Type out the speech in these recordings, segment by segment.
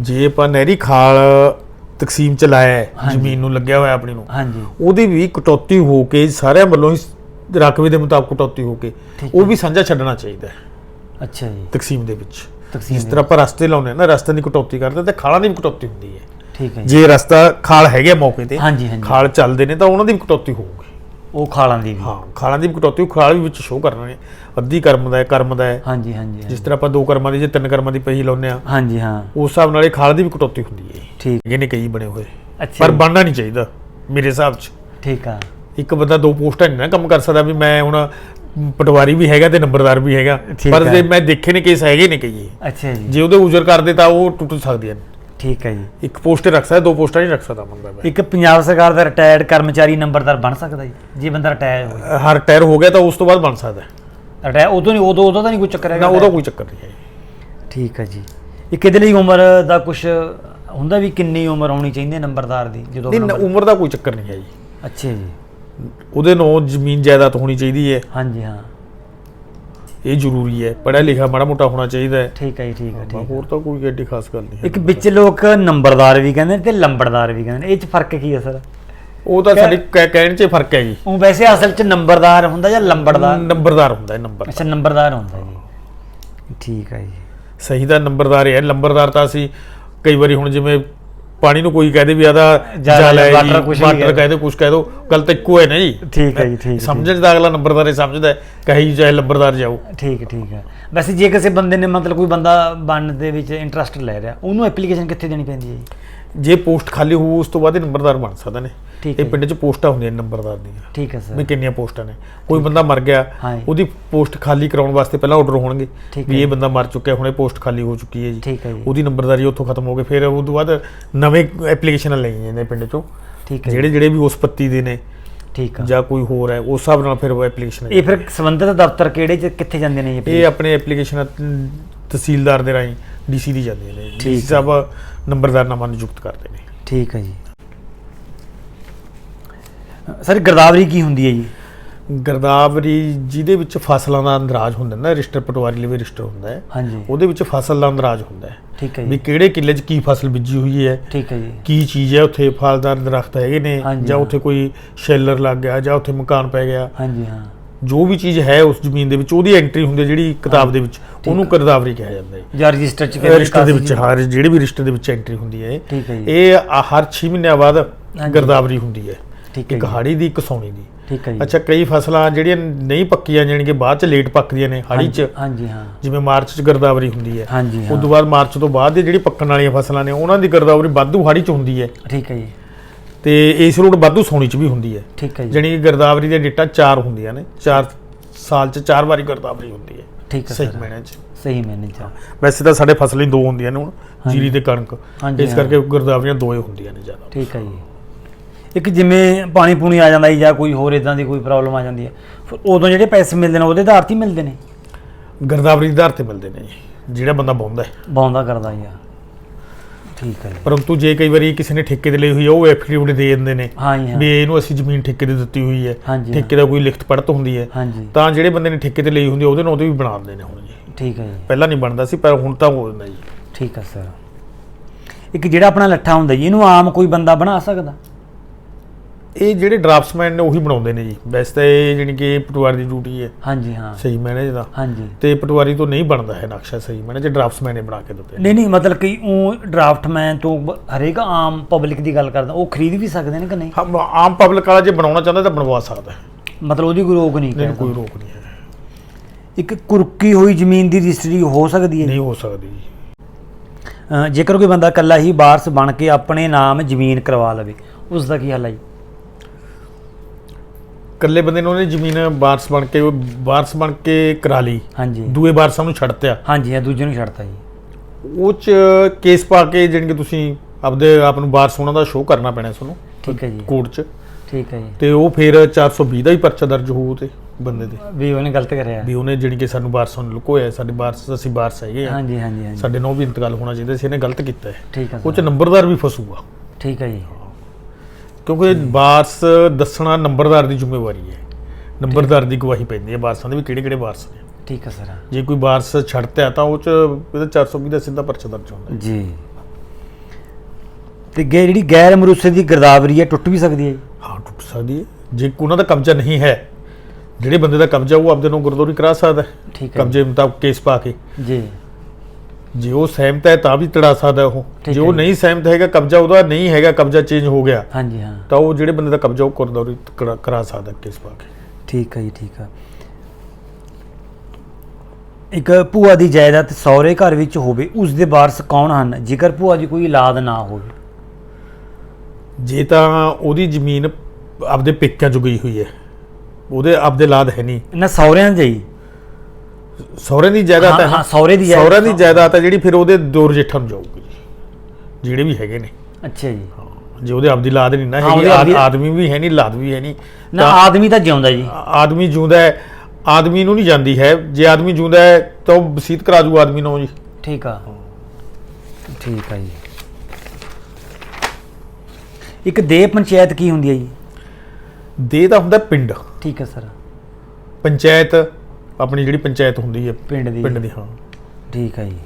ਜੇ ਆਪਾਂ ਨਹਿਰੀ ਖਾਲ ਤਕਸੀਮ ਚ ਲਾਇਆ। ਜ਼ਮੀਨ ਨੂੰ ਲੱਗਿਆ ਹੋਇਆ ਆਪਣੀ ਨੂੰ ਹਾਂਜੀ। ਉਹਦੀ ਵੀ ਕਟੌਤੀ ਹੋ ਕੇ ਸਾਰਿਆਂ ਵੱਲੋਂ ਹੀ ਰਕਬੇ ਦੇ ਮੁਤਾਬਕ ਕਟੌਤੀ ਹੋ ਕੇ ਉਹ ਵੀ ਸਾਂਝਾ ਛੱਡਣਾ ਚਾਹੀਦਾ ਹੈ। ਅੱਛਾ ਜੀ। ਤਕਸੀਮ ਦੇ ਵਿੱਚ। ਤਕਸੀਮ ਜਿਸ ਤਰ੍ਹਾਂ ਆਪਾਂ ਰਸਤੇ ਲਾਉਂਦੇ ਹਾਂ ਨਾ ਰਸਤੇ ਦੀ ਕਟੌਤੀ ਕਰਦੇ ਤੇ ਖਾਲਾਂ ਦੀ ਵੀ ਕਟੌਤੀ ਹੁੰਦੀ ਹੈ। ਠੀਕ ਹੈ ਜੀ। ਰਸਤਾ ਖਾਲ ਹੈਗੇ ਮੌਕੇ ਤੇ ਹਾਂਜੀ ਹਾਂਜੀ। ਖਾਲ ਚੱਲਦੇ ਨੇ ਤਾਂ ਉਹਨਾਂ ਦੀ ਵੀ ਕਟੌਤੀ ਹੋਊਗੀ। ਉਹ ਖਾਲਾਂ ਦੀ ਵੀ। ਹਾਂ ਖਾਲਾਂ ਦੀ ਵੀ ਕਟੌਤੀ ਉਹ ਖਾਲ ਵੀ ਵਿੱਚ ਸ਼ੋਅ ਕਰਨਾ ਨੇ। ਅੱਧੀ ਕਰਮ ਦਾ ਹੈ ਕਰਮ ਦਾ ਹੈ। ਹਾਂਜੀ ਹਾਂਜੀ ਜਿਸ। ਤਰ੍ਹਾਂ ਆਪਾਂ ਦੋ ਕਰਮਾਂ ਦੀ ਜੇ ਤਿੰਨ ਕਰਮਾਂ ਦੀ ਪਹੀ ਲਾਉਂਦੇ ਆ ਹਾਂਜੀ ਹਾਂ। ਉਸ ਹਿਸਾਬ ਨਾਲ ਇਹ ਖਾਲ ਦੀ ਵੀ ਕਟੌਤੀ ਹੁੰਦੀ ਹੈ। ਠੀਕ। ਇਹ ਨੇ ਕਈ ਬਣੇ ਹੋਏ। ਅੱਛਾ ਪਰ ਬਣਨਾ ਨਹੀਂ ਚਾਹੀਦਾ ਮੇਰੇ ਹਿਸਾਬ 'ਚ। ਠੀਕ ਆ। ਇੱਕ ਬੰਦਾ ਦੋ ਪੋਸਟਾਂ ਨਹੀਂ ਨਾ ਕੰਮ ਕਰ ਸਕਦਾ ਵੀ ਮੈਂ ਹੁਣ ਪਟਵਾਰੀ ਵੀ ਹੈਗਾ ਤੇ ਨੰਬਰਦਾਰ ਵੀ ਹੈਗਾ। ਪਰ। ਜੇ ਮੈਂ ਦੇਖੇ ਨੇ ਕੇਸ ਹੈਗੇ ਨੇ ਕਈ। ਅੱਛਾ ਜੀ। ਜੇ ਉਹਦੇ ਉਜਰ ਕਰਦੇ ਤਾਂ ਉਹ ਟੁੱਟ ਸਕਦੀਆਂ ਨੇ। ਠੀਕ ਹੈ ਜੀ। ਇੱਕ ਪੋਸਟ ਰੱਖ ਸਕਦਾ ਦੋ ਪੋਸਟਾਂ ਨਹੀਂ ਰੱਖ ਸਕਦਾ ਬੰਦਾ ਇੱਕ ਪੰਜਾਬ ਸਰਕਾਰ ਦਾ ਰਿਟਾਇਰਡ ਕਰਮਚਾਰੀ ਨੰਬਰਦਾਰ ਬਣ ਸਕਦਾ ਜੀ ਜੇ ਬੰਦਾ ਰਿਟਾਇਰ ਹੋਵੇ ਹਰ ਟਾਇਰ ਹੋ ਗਿਆ ਤਾਂ ਉਸ ਤੋਂ ਬਾਅਦ ਬਣ ਸਕਦਾ ਹੈ। ਰਿਟਾਇਰ ਉਦੋਂ ਨਹੀਂ ਉਦੋਂ ਉਦੋਂ ਤਾਂ ਨਹੀਂ ਕੋਈ ਚੱਕਰ ਨਾ ਹੈਗਾ। ਉਹਦਾ ਕੋਈ ਚੱਕਰ ਨਹੀਂ ਹੈ ਠੀਕ ਹੈ ਜੀ। ਇੱਕ ਇਹਦੇ ਲਈ ਉਮਰ ਦਾ ਕੁਝ ਹੁੰਦਾ ਵੀ ਕਿੰਨੀ ਉਮਰ ਹੋਣੀ ਚਾਹੀਦੀ ਹੈ ਨੰਬਰਦਾਰ ਦੀ ਜਦੋਂ ਨਹੀਂ ਉਮਰ ਦਾ ਕੋਈ ਚੱਕਰ ਨਹੀਂ ਹੈ ਜੀ। ਅੱਛਾ ਜੀ। ਉਹਦੇ ਨਾਲ ਜ਼ਮੀਨ ਜਾਇਦਾਦ ਹੋਣੀ ਚਾਹੀਦੀ ਹੈ। ਹਾਂਜੀ ਹਾਂ। ਇਹ ਜ਼ਰੂਰੀ ਹੈ ਪੜ੍ਹਿਆ ਲਿਖਿਆ ਮਾੜਾ ਮੋਟਾ ਹੋਣਾ ਚਾਹੀਦਾ ਹੈ। ਠੀਕ ਹੈ ਜੀ ਠੀਕ ਹੈ ਠੀਕ ਹੈ। ਹੋਰ ਤਾਂ ਕੋਈ ਐਡੀ ਖਾਸ ਗੱਲ ਨਹੀਂ ਹੈ। ਇੱਕ ਵਿੱਚ ਲੋਕ ਨੰਬਰਦਾਰ ਵੀ ਕਹਿੰਦੇ ਨੇ ਤੇ ਲੰਬੜਦਾਰ ਵੀ ਕਹਿੰਦੇ ਨੇ। ਇਹ ਚ ਫ਼ਰਕ ਕੀ ਹੈ ਸਰ? ਉਹ ਤਾਂ ਸਾਡੀ ਕਹਿ- ਕਹਿਣ 'ਚ ਫ਼ਰਕ ਹੈ ਜੀ। ਉਹ ਵੈਸੇ ਅਸਲ ਚ ਨੰਬਰਦਾਰ ਹੁੰਦਾ ਜਾਂ ਲੰਬੜਦਾਰ? ਨੰਬਰਦਾਰ ਹੁੰਦਾ ਹੈ ਨੰਬਰ। ਅੱਛਾ ਨੰਬਰਦਾਰ ਹੁੰਦਾ ਜੀ। ਠੀਕ ਹੈ ਜੀ। ਸਹੀ ਦਾ ਨੰਬਰਦਾਰ ਹੈ ਨੰਬਰਦਾਰ ਤਾਂ ਅਸੀਂ ਕਈ ਵਾਰੀ ਹੁਣ ਜਿਵੇਂ ਪਾਣੀ ਨੂੰ ਕੋਈ ਕਹਦੇ ਵੀ ਆਦਾ ਜਲ ਹੈ ਵਾਟਰ ਵਾਟਰ। ਕਹਦੇ ਕੁਛ ਕਹਿ ਦੋ ਗੱਲ ਤਾਂ ਇੱਕੋ ਹੈ ਨਾ ਜੀ। ਠੀਕ ਹੈ ਜੀ ਠੀਕ ਸਮਝਣ ਦਾ ਅਗਲਾ ਨੰਬਰਦਾਰ ਹੀ ਸਮਝਦਾ ਕਹੀ ਚਾਹੇ ਨੰਬਰਦਾਰ ਜਾਓ। ਠੀਕ ਹੈ, ਠੀਕ ਹੈ। ਵੈਸੇ ਜੇ ਕਿਸੇ ਬੰਦੇ ਨੇ ਮਤਲਬ ਕੋਈ ਬੰਦਾ ਬਣਨ ਦੇ ਵਿੱਚ ਇੰਟਰਸਟ ਲੈ ਰਿਹਾ ਉਹਨੂੰ ਐਪਲੀਕੇਸ਼ਨ ਕਿੱਥੇ ਦੇਣੀ ਪੈਂਦੀ ਹੈ ਜੀ? ਜੇ ਪੋਸਟ ਖਾਲੀ ਹੋਊ ਉਸ ਤੋਂ ਬਾਅਦ ਹੀ ਨੰਬਰਦਾਰ ਬਣ ਸਕਦਾ ਨੇ। ਇਹ ਪਿੰਡ 'ਚ ਪੋਸਟਾਂ ਹੁੰਦੀਆਂ ਨੇ ਨੰਬਰਦਾਰ ਦੀਆਂ। ਠੀਕ ਹੈ ਵੀ ਸਰ ਕਿੰਨੀਆਂ ਪੋਸਟਾਂ ਨੇ। ਕੋਈ ਬੰਦਾ ਮਰ ਗਿਆ। ਉਹਦੀ ਪੋਸਟ ਖਾਲੀ ਕਰਾਉਣ ਵਾਸਤੇ ਪਹਿਲਾਂ ਆਰਡਰ ਹੋਣਗੇ ਵੀ। ਇਹ ਬੰਦਾ ਮਰ ਚੁੱਕਿਆ ਹੁਣ ਇਹ ਪੋਸਟ ਖਾਲੀ ਹੋ ਚੁੱਕੀ ਹੈ ਜੀ। ਠੀਕ ਹੈ ਜੀ। ਉਹਦੀ ਨੰਬਰਦਾਰੀ ਉੱਥੋਂ ਖਤਮ ਹੋ ਗਈ ਫਿਰ ਉਸ ਤੋਂ ਬਾਅਦ ਨਵੇਂ ਐਪਲੀਕੇਸ਼ਨਾਂ ਲਈਆਂ ਜਾਂਦੇ ਪਿੰਡ 'ਚੋਂ। ਠੀਕ ਹੈ ਜਿਹੜੇ ਜਿਹੜੇ ਵੀ ਉਸ ਪੱਤੀ ਦੇ ਨੇ ਠੀਕ ਆ। ਜਾਂ ਕੋਈ ਹੋਰ ਹੈ ਉਸ ਹਿਸਾਬ ਨਾਲ ਫਿਰ ਉਹ ਐਪਲੀਕੇਸ਼ਨ ਇਹ ਫਿਰ ਸੰਬੰਧਿਤ ਦਫ਼ਤਰ ਕਿਹੜੇ ਚ ਕਿੱਥੇ ਜਾਂਦੇ ਨੇ ਇਹ ਆਪਣੇ ਐਪਲੀਕੇਸ਼ਨ ਤਹਿਸੀਲਦਾਰ ਦੇ ਰਾਹੀਂ ਡੀਸੀ ਦੀ ਜਾਂਦੀਆਂ ਨੇ। ਡੀਸੀ। ਸਾਹਿਬ ਨੰਬਰਦਾਰਨਾਮਾ ਨਿਯੁਕਤ ਕਰਦੇ ਨੇ। ਠੀਕ ਹੈ ਜੀ। ਸਰ ਗਰਦਾਵਰੀ ਕੀ ਹੁੰਦੀ ਹੈ ਜੀ? ਗਰਦਾਵਰੀ ਜਿਹਦੇ ਵਿੱਚ ਫਸਲਾਂ ਦਾ ਅੰਦਰਾਜ ਹੁੰਦਾ ਨਾ ਰਜਿਸਟਰ ਪਟਵਾਰੀ ਲਈ ਰਜਿਸਟਰ ਹੁੰਦਾ ਹੈ। ਹਾਂਜੀ। ਉਹਦੇ ਵਿੱਚ ਫਸਲ ਦਾ ਅੰਦਰਾਜ ਹੁੰਦਾ ਹੈ। ਠੀਕ ਹੈ ਵੀ ਜੀ ਕਿਹੜੇ ਕਿੱਲੇ 'ਚ ਕੀ ਫਸਲ ਬੀਜੀ ਹੋਈ ਹੈ ਠੀਕ ਹੈ ਜੀ। ਕੀ ਚੀਜ਼ ਹੈ ਉੱਥੇ ਫਲਦਾਰ ਦਰਖਤ ਹੈਗੇ ਨੇ ਹਾਂਜੀ, ਜਾਂ ਹਾਂ। ਉੱਥੇ ਕੋਈ ਸ਼ੈਲਰ ਲੱਗ ਗਿਆ ਜਾਂ ਉੱਥੇ ਮਕਾਨ ਪੈ ਗਿਆ। ਹਾਂਜੀ ਹਾਂ। ਜੋ ਵੀ ਚੀਜ਼ ਹੈ ਉਸ ਜ਼ਮੀਨ ਦੇ ਵਿੱਚ ਉਹਦੀ ਐਂਟਰੀ ਹੁੰਦੀ ਹੈ ਜਿਹੜੀ ਕਿਤਾਬ ਦੇ ਵਿੱਚ ਉਹਨੂੰ ਗਰਦਾਵਰੀ ਕਿਹਾ ਜਾਂਦਾ ਹੈ। ਜਾਂ ਰਜਿਸਟਰ ਚ ਰਜਿਸਟਰ ਦੇ ਵਿੱਚ ਹਰ ਜਿਹੜੇ ਵੀ ਰਜਿਸਟਰ ਦੇ ਵਿੱਚ ਐਂਟਰੀ ਹੁੰਦੀ ਹੈ। ਠੀਕ ਹੈ ਜੀ। ਇਹ ਆ- ਹਰ 6 ਮਹੀਨਿਆਂ ਬਾਅਦ। ਗਰਦਾਵਰੀ ਹੁੰਦੀ ਹੈ। ਠੀਕ ਹੈ ਇੱਕ ਹਾੜੀ ਦੀ ਇੱਕ ਸੌਣੀ ਦੀ। ਠੀਕ ਹੈ ਜੀ। ਅੱਛਾ ਕਈ ਫਸਲਾਂ ਜਿਹੜੀਆਂ ਨਹੀਂ ਪੱਕੀਆਂ ਜਾਣੀ ਕਿ ਬਾਅਦ ਚ ਲੇਟ ਪੱਕਦੀਆਂ ਨੇ ਹਾੜੀ ਚ। ਹਾਂਜੀ ਹਾਂ। ਜਿਵੇਂ ਮਾਰਚ ਚ ਗਰਦਾਵਰੀ ਹੁੰਦੀ ਹੈ। ਹਾਂਜੀ ਉਸ ਤੋਂ ਬਾਅਦ ਮਾਰਚ ਤੋਂ ਬਾਅਦ ਦੀ ਜਿਹੜੀ ਪੱਕਣ ਵਾਲੀਆਂ ਫਸਲਾਂ ਨੇ ਉਹਨਾਂ ਦੀ ਗਰਦਾਵਰੀ ਵਾਧੂ ਹਾੜੀ ਚ ਹੁੰਦੀ ਹੈ। ਠੀਕ ਹੈ ਜੀ। ਤੇ ਇਸ ਰੂਟ ਵਾਧੂ ਸੌਣੀ ਚ ਵੀ ਹੁੰਦੀ ਹੈ। ਠੀਕ ਹੈ ਜੀ। ਜਾਣੀ ਕਿ ਗਰਦਾਵਰੀ ਦੀਆਂ ਡੇਟਾਂ ਚਾਰ ਹੁੰਦੀਆਂ ਨੇ। ਚਾਰ ਸਾਲ ਚ ਚਾਰ ਵਾਰੀ ਗਰਦਾਵਰੀ ਹੁੰਦੀ ਹੈ। ਠੀਕ ਹੈ ਸਹੀ ਸਰ। ਮਹੀਨਿਆਂ ਚ। ਸਹੀ ਮੈਨੇ ਚਾ। ਵੈਸੇ ਤਾਂ ਸਾਡੇ ਫਸਲਾਂ ਹੀ ਦੋ ਹੁੰਦੀਆਂ ਨੇ ਹੁਣ। ਜੀਰੀ ਤੇ ਕਣਕ। ਇਸ। ਕਰਕੇ ਗਰਦਾਵਰੀਆਂ ਦੋ ਹੀ ਹੁੰਦੀਆਂ ਨੇ ਜ਼ਿਆਦਾ। ਠੀਕ ਹੈ ਜੀ। ਇੱਕ ਜਿਵੇਂ ਪਾਣੀ ਪੂਣੀ ਆ ਜਾਂਦਾ ਜੀ ਜਾਂ ਕੋਈ ਹੋਰ ਇਦਾਂ ਦੀ ਕੋਈ ਪ੍ਰੋਬਲਮ ਆ ਜਾਂਦੀ ਹੈ ਫਿਰ ਉਦੋਂ ਜਿਹੜੇ ਪੈਸੇ ਮਿਲਦੇ ਨੇ ਉਹਦੇ ਆਧਾਰ ਤੇ ਹੀ ਮਿਲਦੇ ਨੇ। ਗਰਦਾਵਰੀ ਦੇ ਆਧਾਰ ਤੇ ਮਿਲਦੇ ਨੇ ਜੀ, ਜਿਹੜਾ ਬੰਦਾ ਬਾਉਂਦਾ ਹੈ। ਬੌਂਦਾ ਕਰਦਾ ਜੀ ਆ। ਠੀਕ ਹੈ ਜੀ। ਪਰੰਤੂ ਜੇ ਕਈ ਵਾਰੀ ਕਿਸੇ ਨੇ ਠੇਕੇ ਤੇ ਲਈ ਹੋਈ ਹੈ ਉਹ ਐਫੀਡੇਵਿਟ ਦੇ ਦਿੰਦੇ ਨੇ ਹਾਂ ਜੀ ਹਾਂ। ਵੀ ਇਹਨੂੰ ਅਸੀਂ ਜ਼ਮੀਨ ਠੇਕੇ ਤੇ ਦਿੱਤੀ ਹੋਈ ਹੈ ਹਾਂਜੀ ਹਾਂ। ਠੇਕੇ ਦਾ ਕੋਈ ਲਿਖਤ ਪੜਤ ਹੁੰਦੀ ਹੈ ਹਾਂਜੀ ਤਾਂ ਜਿਹੜੇ ਬੰਦੇ ਨੇ ਠੇਕੇ ਤੇ ਲਈ ਹੁੰਦੀ ਹੈ ਉਹਦੇ ਨਾਲ ਉਹਦੇ ਵੀ ਬਣਾ ਦਿੰਦੇ ਨੇ ਹੁਣ ਜੀ। ਠੀਕ ਹੈ ਜੀ। ਪਹਿਲਾਂ ਨਹੀਂ ਬਣਦਾ ਸੀ ਪਰ ਹੁਣ ਤਾਂ ਹੋ ਜਾਂਦਾ ਜੀ। ਠੀਕ ਹੈ ਸਰ। ਇੱਕ ਜਿਹੜਾ ਆਪਣਾ ਲੱਠਾ ਹੁੰਦਾ ਜੀ ਇਹਨੂੰ ਆਮ ਕੋਈ ਬੰਦਾ ਬਣਾ ਸਕਦਾ? ਇਹ ਜਿਹੜੇ ਡਰਾਫਟਸਮੈਨ ਨੇ ਉਹੀ ਬਣਾਉਂਦੇ ਨੇ ਜੀ। ਵੈਸੇ ਤਾਂ ਇਹ ਜਾਣੀ ਕਿ ਪਟਵਾਰੀ ਦੀ ਡਿਊਟੀ ਹੈ। ਹਾਂਜੀ ਹਾਂ। ਸਹੀ ਮੈਨੇ ਦਾ ਹਾਂਜੀ। ਤੇ ਪਟਵਾਰੀ ਤੋਂ ਨਹੀਂ ਬਣਦਾ ਹੈ ਨਕਸ਼ਾ ਸਹੀ ਮੈਨੇ ਜੇ ਡਰਾਫਟਸਮੈਨ ਨੇ ਬਣਾ ਕੇ ਦਿੱਤੇ। ਨਹੀਂ ਨਹੀਂ ਮਤਲਬ ਕਿ ਉਹ ਡਰਾਫਟਮੈਨ ਤੋਂ ਹਰੇਕ ਆਮ ਪਬਲਿਕ ਦੀ ਗੱਲ ਕਰਦਾ ਉਹ ਖਰੀਦ ਵੀ ਸਕਦੇ ਨੇ ਕਿ ਨਹੀਂ? ਹਾਂ ਆਮ ਪਬਲਿਕ ਵਾਲਾ ਜੇ ਬਣਾਉਣਾ ਚਾਹੁੰਦਾ ਤਾਂ ਬਣਵਾ ਸਕਦਾ ਹੈ। ਮਤਲਬ ਉਹਦੀ ਕੋਈ ਰੋਕ ਨਹੀਂ ਨਹੀਂ ਕਹਿੰਦਾ ਕੋਈ ਰੋਕ ਨਹੀਂ ਹੈ। ਇੱਕ ਕੁਰਕੀ ਹੋਈ ਜ਼ਮੀਨ ਦੀ ਰਜਿਸਟਰੀ ਹੋ ਸਕਦੀ ਹੈ? ਨਹੀਂ ਹੋ ਸਕਦੀ ਜੀ। ਜੇਕਰ ਕੋਈ ਬੰਦਾ ਇਕੱਲਾ ਹੀ ਵਾਰਸ ਬਣ ਕੇ ਆਪਣੇ ਨਾਮ ਜ਼ਮੀਨ ਕਰਵਾ ਲਵੇ ਉਸ ਦਾ ਕੀ ਹੱਲ ਹੈ ਜੀ? ਇਕੱਲੇ ਬੰਦੇ ਨੇ ਉਹਨੇ ਜ਼ਮੀਨ ਵਾਰਸ ਬਣ ਕੇ ਵਾਰਸ ਬਣ ਕੇ ਕਰਾ ਲਈ। ਹਾਂਜੀ। ਦੂਏ ਵਾਰਸਾਂ ਨੂੰ ਛੱਡਤਿਆ। ਹਾਂਜੀ ਹਾਂ ਦੂਜੇ ਨੂੰ ਛੱਡਤਾ ਜੀ। ਉਹ ਚ ਕੇਸ ਪਾ ਕੇ ਜਾਣੀ ਕਿ ਤੁਸੀਂ ਆਪਦੇ ਆਪ ਨੂੰ ਵਾਰਸ ਉਹਨਾਂ ਦਾ ਸ਼ੋਅ ਕਰਨਾ ਪੈਣਾ ਤੁਹਾਨੂੰ ਠੀਕ ਹੈ ਜੀ। ਕੋਰਟ 'ਚ। ਠੀਕ ਹੈ ਜੀ। ਤੇ ਉਹ ਫਿਰ 420 ਦਾ ਹੀ ਪਰਚਾ ਦਰਜ ਹੋਊ ਤੇ ਬੰਦੇ ਦੇ। ਵੀ ਉਹਨੇ ਗਲਤ ਕਰਿਆ। ਵੀ ਉਹਨੇ ਜਾਣੀ ਕਿ ਸਾਨੂੰ ਵਾਰਸਾਂ ਨੂੰ ਲੁਕੋਇਆ ਸਾਡੇ ਵਾਰਸ ਅਸੀਂ ਵਾਰਸ ਹੈਗੇ ਆ। ਹਾਂਜੀ ਹਾਂਜੀ ਹਾਂਜੀ। ਸਾਡੇ ਨਾਲ ਵੀ ਇੰਤਕਾਲ ਹੋਣਾ ਚਾਹੀਦਾ ਸੀ ਇਹਨੇ ਗਲਤ ਕੀਤਾ ਹੈ। ਠੀਕ ਹੈ ਉਹ ਚ ਨੰਬਰਦਾਰ ਵੀ ਫਸੂਗਾ। ਠੀਕ ਹੈ ਜੀ। ਕਿਉਂਕਿ ਵਾਰਸ ਦੱਸਣਾ ਨੰਬਰਦਾਰ ਦੀ ਜ਼ਿੰਮੇਵਾਰੀ ਹੈ। ਨੰਬਰਦਾਰ ਦੀ ਗਵਾਹੀ ਪੈਂਦੀ ਹੈ ਵਾਰਸਾਂ ਦੇ ਵੀ ਕਿਹੜੇ ਕਿਹੜੇ ਵਾਰਸ ਨੇ। ਠੀਕ ਹੈ ਸਰ। ਜੇ ਕੋਈ ਵਾਰਸ ਛੱਡਤਿਆ ਤਾਂ ਉਹ ਚ ਇਹਦਾ 420 ਦਾ ਸਿੱਧਾ ਪਰਚਾ ਦਰਜ ਹੁੰਦਾ ਹੈ। ਜੀ। ਤੇ ਗੇ ਜਿਹੜੀ ਗੈਰ ਮਰੂਸੇ ਦੀ ਗਰਦਾਵਰੀ ਹੈ ਟੁੱਟ ਵੀ ਸਕਦੀ ਹੈ ਹਾਂ ਟੁੱਟ ਸਕਦੀ ਹੈ। ਜੇ ਉਹਨਾਂ ਦਾ ਕਬਜ਼ਾ ਨਹੀਂ ਹੈ ਜਿਹੜੇ ਬੰਦੇ ਦਾ ਕਬਜ਼ਾ ਉਹ ਆਪਦੇ ਨੂੰ ਗੁਰਦੌਰੀ ਕਰਾ ਸਕਦਾ ਹੈ। ਠੀਕ ਹੈ। ਕਬਜ਼ੇ ਮੁਤਾਬਕ ਕੇਸ ਪਾ ਕੇ। ਜੀ। ਜੇ ਉਹ ਸਹਿਮਤ ਹੈ ਤਾਂ ਵੀ ਤੜਾ ਸਕਦਾ ਉਹ। ਠੀਕ ਜੇ ਉਹ। ਨਹੀਂ ਸਹਿਮਤ ਹੈਗਾ ਕਬਜ਼ਾ ਉਹਦਾ ਨਹੀਂ ਹੈਗਾ ਕਬਜ਼ਾ ਚੇਂਜ ਹੋ ਗਿਆ। ਹਾਂਜੀ ਹਾਂ। ਤਾਂ ਉਹ ਜਿਹੜੇ ਬੰਦੇ ਦਾ ਕਬਜ਼ਾ ਉਹ ਗੁਰਦੌਰੀ ਕਰਾ- ਕਰਾ ਸਕਦਾ ਕੇਸ ਪਾ ਕੇ। ਠੀਕ ਹੈ ਜੀ ਠੀਕ ਹੈ। ਇੱਕ ਭੂਆ ਦੀ ਜਾਇਦਾਦ ਸਹੁਰੇ ਘਰ ਵਿੱਚ ਹੋਵੇ ਉਸ ਦੇ ਵਾਰਸ ਕੌਣ ਹਨ? ਜੇਕਰ ਭੂਆ ਦੀ ਕੋਈ ਔਲਾਦ ਨਾ ਹੋਵੇ। ਜੇ ਤਾਂ ਉਹਦੀ ਜ਼ਮੀਨ ਆਪਦੇ ਪੇਕਿਆਂ ਚ ਗਈ ਹੋਈ ਹੈ। ਉਹਦੇ ਆਪਦੇ ਲਾਦ ਹੈ ਨਹੀਂ। ਨਾ ਸਹੁਰਿਆਂ ਦੇ। ਹੀ ਸਹੁਰੇ ਦੀ ਜਾਇਦਾਦ ਹਾਂ, ਹੈ। ਸਹੁਰੇ ਦੀ ਜਾਇਦਾਦ। ਸਹੁਰੇ ਦੀ ਜਾਇਦਾਦ ਹੈ ਜਿਹੜੀ ਫਿਰ ਉਹਦੇ ਦੋ ਰਜੇਠਾਂ ਨੂੰ ਜਾਊਗੀ। ਜਿਹੜੇ ਵੀ ਹੈਗੇ ਨੇ। ਅੱਛਾ ਜੀ। ਜੇ ਉਹਦੇ ਆਪਦੀ ਲਾਦ ਨਹੀਂ ਨਾ ਹਾਂ, ਹੈਗੀ ਆਦਮੀ ਵੀ ਹੈ ਨਹੀਂ ਲਾਦ ਵੀ ਹੈ ਨਹੀਂ ਨਾ ਆਦਮੀ ਤਾਂ ਜਿਉਂਦਾ ਜੀ। ਆਦਮੀ ਜਿਉਂਦਾ ਹੈ ਆਦਮੀ ਨੂੰ ਨਹੀਂ ਜਾਂਦੀ ਹੈ। ਜੇ ਆਦਮੀ ਜਿਉਂਦਾ ਹੈ ਤਾਂ ਵਸੀਤ ਕਰਾ ਦੂ ਆਦਮੀ ਨੂੰ ਜੀ। ਠੀਕ ਆ। ਠੀਕ ਆ ਜੀ। ਇੱਕ ਦੇ ਪੰਚਾਇਤ ਕੀ ਹੁੰਦੀ ਹੈ ਜੀ? ਦੇ ਤਾਂ ਹੁੰਦਾ ਪਿੰਡ। ਠੀਕ ਹੈ ਸਰ। ਪੰਚਾਇਤ ਆਪਣੀ ਜਿਹੜੀ ਪੰਚਾਇਤ ਹੁੰਦੀ ਹੈ ਪਿੰਡ ਦੀ। ਪਿੰਡ ਦੀ ਹਾਂ। ਠੀਕ ਹੈ ਜੀ।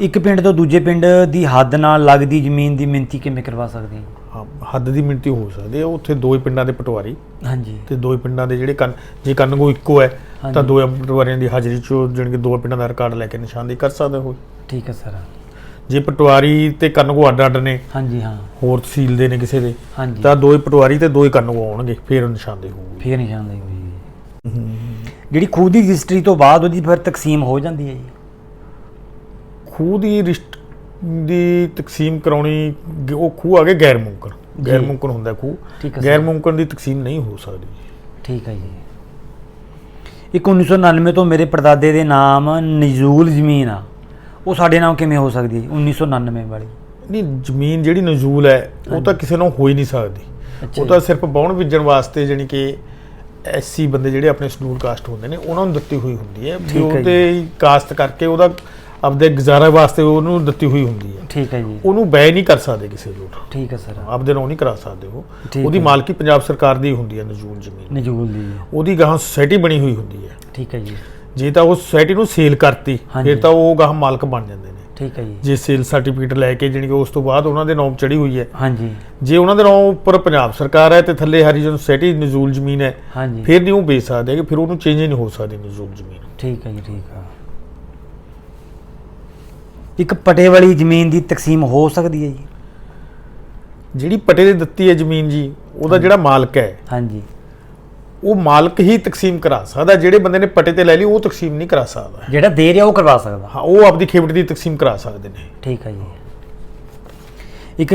ਇੱਕ ਪਿੰਡ ਤੋਂ ਦੂਜੇ ਪਿੰਡ ਦੀ ਹੱਦ ਨਾਲ ਲੱਗਦੀ ਜ਼ਮੀਨ ਦੀ ਮਿੰਤੀ ਕਿਵੇਂ ਕਰਵਾ ਸਕਦੇ ਹਾਂ? ਹਾਂ, ਹੱਦ ਦੀ ਮਿਣਤੀ ਹੋ ਸਕਦੀ ਹੈ। ਉੱਥੇ ਦੋ ਹੀ ਪਿੰਡਾਂ ਦੇ ਪਟਵਾਰੀ। ਹਾਂਜੀ। ਤੇ ਦੋ ਹੀ ਪਿੰਡਾਂ ਦੇ ਜਿਹੜੇ ਕੰਨ ਜੇ ਕੰਨਗੋ ਇੱਕੋ ਹੈ ਹਾਂਜੀ। ਤਾਂ ਦੋ ਪਟਵਾਰੀਆਂ ਦੀ ਹਾਜ਼ਰੀ ਚੋਂ ਜਾਣੀ ਕਿ ਦੋ ਪਿੰਡਾਂ ਦਾ ਰਿਕਾਰਡ ਲੈ ਕੇ ਨਿਸ਼ਾਨਦੇਹੀ ਕਰ ਸਕਦੇ ਹੋ। ਠੀਕ ਹੈ ਸਰ। ਜੇ ਪਟਵਾਰੀ ਤੇ ਕੰਨਗੋ ਅੱਡ ਅੱਡ ਨੇ ਹਾਂਜੀ ਹਾਂ। ਹੋਰ ਤਹਿਸੀਲ ਦੇ ਨੇ ਕਿਸੇ ਦੇ ਹਾਂਜੀ। ਤਾਂ ਦੋ ਹੀ ਪਟਵਾਰੀ ਤੇ ਦੋ ਹੀ ਕੰਨਗੋ ਆਉਣਗੇ ਫਿਰ ਨਿਸ਼ਾਨਦੇਹੀ ਹੋਊਗੀ। ਫੇਰ ਨਿਸ਼ਾਨਦੇਹੀ ਹੋਈ ਜਿਹੜੀ ਖੂਹ ਦੀ ਰਜਿਸਟਰੀ ਤੋਂ ਬਾਅਦ ਉਹਦੀ ਫਿਰ ਤਕਸੀਮ ਹੋ ਜਾਂਦੀ ਹੈ ਜੀ। ਖੂਹ ਦੀ ਰਿਸ਼ਟ ਦੀ ਤਕਸੀਮ ਕਰਾਉਣੀ ਉਹ ਖੂਹ ਆ ਗਏ ਗੈਰ ਮੁਮਕਨ। ਗੈਰ। ਮੁਮਕਨ ਹੁੰਦਾ ਖੂਹ। ਠੀਕ ਹੈ ਗੈਰ। ਮੁਮਕਨ ਦੀ ਤਕਸੀਮ ਨਹੀਂ ਹੋ ਸਕਦੀ। ਠੀਕ ਹੈ ਜੀ। ਇੱਕ 1999 ਤੋਂ ਮੇਰੇ ਪੜਦਾਦੇ ਦੇ ਨਾਮ ਨਜ਼ੂਲ ਜ਼ਮੀਨ ਆ। ਉਹ ਸਾਡੇ ਨਾਮ ਕਿਵੇਂ ਹੋ ਸਕਦੀ ਹੈ ਜੀ? 1999 ਵਾਲੀ? ਨਹੀਂ ਜ਼ਮੀਨ ਜਿਹੜੀ ਨਜ਼ੂਲ ਹੈ ਉਹ ਤਾਂ ਕਿਸੇ ਨੂੰ ਹੋ ਹੀ ਨਹੀਂ ਸਕਦੀ। ਉਹ ਤਾਂ ਸਿਰਫ ਬਾਉਣ ਬੀਜਣ ਵਾਸਤੇ ਜਾਣੀ ਕਿ ਐਸਸੀ ਬੰਦੇ ਜਿਹੜੇ ਆਪਣੇ ਸ਼ਡਿਊਲ ਕਾਸਟ ਹੁੰਦੇ ਨੇ ਉਹਨਾਂ ਨੂੰ ਦਿੱਤੀ ਹੋਈ ਹੁੰਦੀ ਹੈ। ਵੀ ਉਹਦੇ ਕਾਸਟ ਕਰਕੇ ਉਹਦਾ ਆਪਦੇ ਗੁਜ਼ਾਰਾ ਵਾਸਤੇ ਉਹਨੂੰ ਦਿੱਤੀ ਹੋਈ ਹੁੰਦੀ ਹੈ। ਠੀਕ ਹੈ ਜੀ। ਉਹਨੂੰ ਬੈ ਨਹੀਂ ਕਰ ਸਕਦੇ ਕਿਸੇ ਨੂੰ। ਠੀਕ ਹੈ ਸਰ। ਆਪਦੇ ਨਾਲ ਨਹੀਂ ਕਰਾ ਸਕਦੇ ਉਹ। ਉਹਦੀ। ਮਾਲਕੀ ਪੰਜਾਬ ਸਰਕਾਰ ਦੀ ਹੁੰਦੀ ਹੈ ਨਜ਼ੂਲ ਜ਼ਮੀਨ। ਨਜ਼ੂਲ ਦੀ। ਉਹਦੀ ਗਾਹਾਂ ਸੁਸਾਇਟੀ ਬਣੀ ਹੋਈ ਹੁੰਦੀ ਹੈ। ਠੀਕ ਹੈ ਜੀ। ਜੇ ਤਾਂ ਉਹ ਸੁਸਾਇਟੀ ਨੂੰ ਸੇਲ ਕਰਤੀ। ਫਿਰ ਤਾਂ ਉਹ ਗਾਹਾਂ ਮਾਲਕ ਬਣ ਜਾਂਦੇ ਨੇ। ਠੀਕ ਹੈ ਜੀ। ਜੇ ਸੇਲ ਸਰਟੀਫਿਕੇਟ ਲੈ ਕੇ ਜਾਣੀ ਕਿ ਉਸ ਤੋਂ ਬਾਅਦ ਉਹਨਾਂ ਦੇ ਨਾਮ ਚੜੀ ਹੋਈ ਹੈ। ਹਾਂਜੀ। ਜੇ ਉਹਨਾਂ ਦੇ ਨਾਮ ਉੱਪਰ ਪੰਜਾਬ ਸਰਕਾਰ ਹੈ ਤੇ ਥੱਲੇ ਹਰੀਜਨ ਸੁਸਾਇਟੀ ਨਜ਼ੂਲ ਜ਼ਮੀਨ ਹੈ ਹਾਂਜੀ। ਫਿਰ ਨਹੀਂ ਉਹ ਵੇਚ ਸਕਦੇ ਕਿ ਫਿਰ ਉਹਨੂੰ ਚੇਂਜ ਨਹੀਂ ਹੋ ਸਕਦੀ ਨਜ਼ੂਲ ਜ਼ਮੀਨ। ਠੀਕ ਹੈ ਜੀ ਠੀਕ ਆ। ਇੱਕ ਪਟੇ ਵਾਲੀ ਜ਼ਮੀਨ ਦੀ ਤਕਸੀਮ ਹੋ ਸਕਦੀ ਹੈ ਜੀ? ਜਿਹੜੀ ਪਟੇ ਦੇ ਦਿੱਤੀ ਹੈ ਜ਼ਮੀਨ ਜੀ ਉਹਦਾ ਜਿਹੜਾ ਮਾਲਕ ਹੈ ਹਾਂਜੀ। ਉਹ ਮਾਲਕ ਹੀ ਤਕਸੀਮ ਕਰਾ ਸਕਦਾ ਜਿਹੜੇ ਬੰਦੇ ਨੇ ਪਟੇ ਤੇ ਲੈ ਲਈ ਉਹ ਤਕਸੀਮ ਨਹੀਂ ਕਰਾ ਸਕਦਾ। ਜਿਹੜਾ ਦੇ ਰਿਹਾ ਉਹ ਕਰਵਾ ਸਕਦਾ। ਹਾਂ ਉਹ ਆਪਦੀ ਖੇਪਟ ਦੀ ਤਕਸੀਮ ਕਰਾ ਸਕਦੇ ਨੇ। ਠੀਕ ਹੈ ਜੀ। ਇੱਕ